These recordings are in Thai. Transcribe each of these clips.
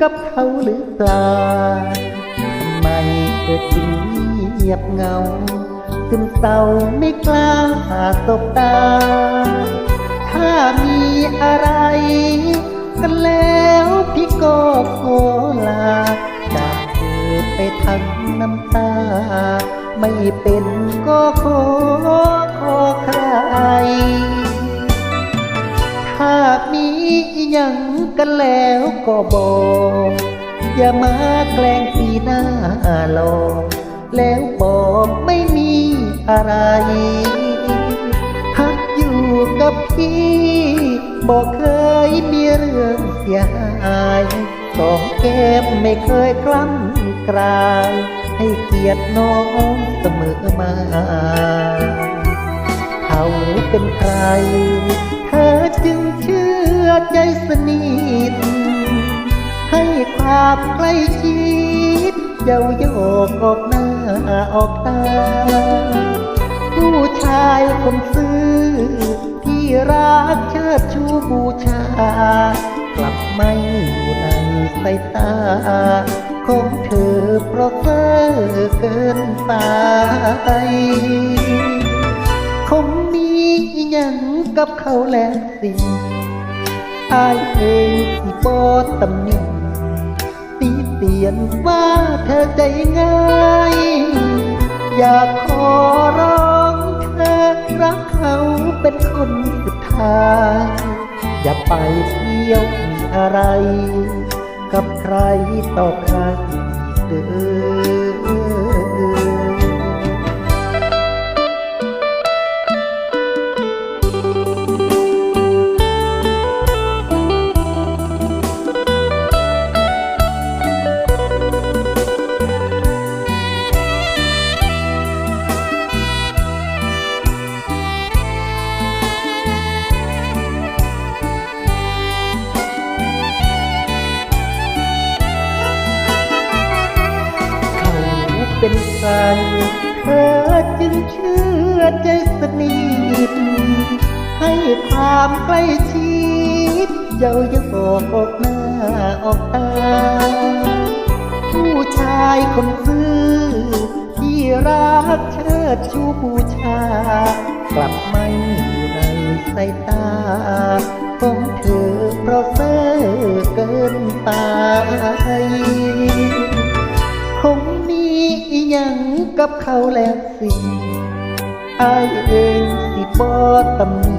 กับเขาหรือเปล่าทำไมเธอจึงเงียบเหงาซึมเศร้าไม่กล้าสบตา ถ้ามีอะไร กันแล้วพี่ก็ขอลา จากเธอไปทั้งน้ำตา ไม่เป็นก็ขอขอใครถ้ามีอยัง กันแล้วก็บอกอย่ามาแกล้งสีหน้าหลอกแล้วบอกไม่มีอะไรพักอยู่กับพี่บอกเคยมีเรื่องเสียหายสองแก้มไม่เคยกล้ำกลายให้เกียรติน้องเสมอมา เขาเป็นใคร ใจสนิทให้ความใกล้ชิดเย้าโยกออกหน้าออกตา ผู้ชายคนซื่อที่รักเชิดชูบูชา กลับไม่อยู่ในสายตาของเธอเพราะเพ้อเกินไปคงมีอหยังกับเขาแล้วสิ อายเองสิบอตำหนิตีเตียนว่าเธอใจง่าย อยากขอร้องเธอรักเขาเป็นคนสุดท้าย อย่าไปเที่ยวมีอะไร กับใครต่อใครเด้อ เป็นใครเธอจึงเชื่อใจสนิทให้ความใกล้ชิดเย้าโยกออกหน้าออกตา ผู้ชายคนซื่อที่รักเชิดชูบูชา กลับไม่อยู่ในสายตาของเธอเพราะเซ่อเกินไป กับเขาแล้วสิอายเองสิบอตำหนิ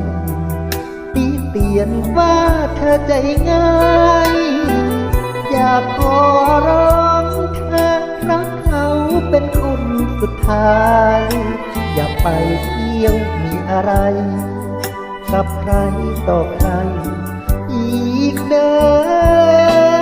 ตีเตียนว่าเธอใจง่าย อยากขอร้องเธอรักเขาเป็นคนสุดท้าย อย่าไปเที่ยวมีอะไร กับใครต่อใครอีกเด้อ